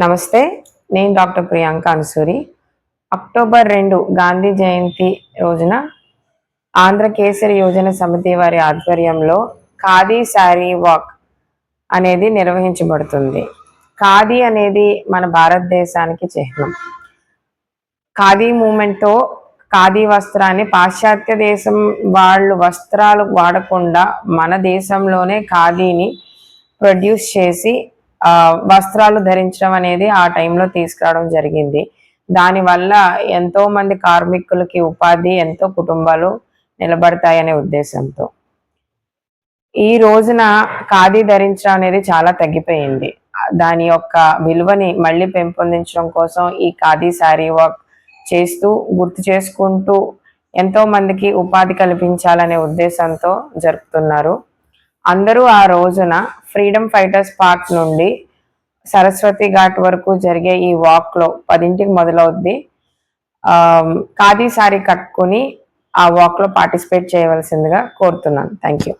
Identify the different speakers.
Speaker 1: నమస్తే నేను doctor Priyanka Ansuri. October రెండు గాంధీ జయంతి రోజున ఆంధ్ర కేసరి యోజన సమితి వారి ఆధ్వర్యంలో ఖాదీ శారీ వాక్ అనేది నిర్వహించబడుతుంది. ఖాదీ అనేది మన భారతదేశానికి చిహ్నం. ఖాదీ మూమెంట్తో ఖాదీ వస్త్రాన్ని పాశ్చాత్య దేశం వాళ్ళు వస్త్రాలు వాడకుండా మన దేశంలోనే ఖాదీని ప్రొడ్యూస్ చేసి వస్త్రాలు ధరించడం అనేది ఆ టైంలో తీసుకురావడం జరిగింది. దానివల్ల ఎంతో మంది కార్మికులకి ఉపాధి ఎంతో కుటుంబాలు నిలబడతాయనే ఉద్దేశంతో. ఈ రోజున ఖాదీ ధరించడం అనేది చాలా తగ్గిపోయింది. దాని యొక్క విలువని మళ్ళీ పెంపొందించడం కోసం ఈ ఖాదీ శారీ వర్క్ చేస్తూ గుర్తు చేసుకుంటూ ఎంతో మందికి ఉపాధి కల్పించాలనే ఉద్దేశంతో జరుపుతున్నారు. అందరూ ఆ రోజున ఫ్రీడమ్ ఫైటర్స్ పార్క్ నుండి సరస్వతి ఘాట్ వరకు జరిగే ఈ వాక్లో పదింటికి మొదలవుద్ది. ఖాదీ సారీ కట్టుకుని ఆ వాక్లో పార్టిసిపేట్ చేయవలసిందిగా కోరుతున్నాను. Thank you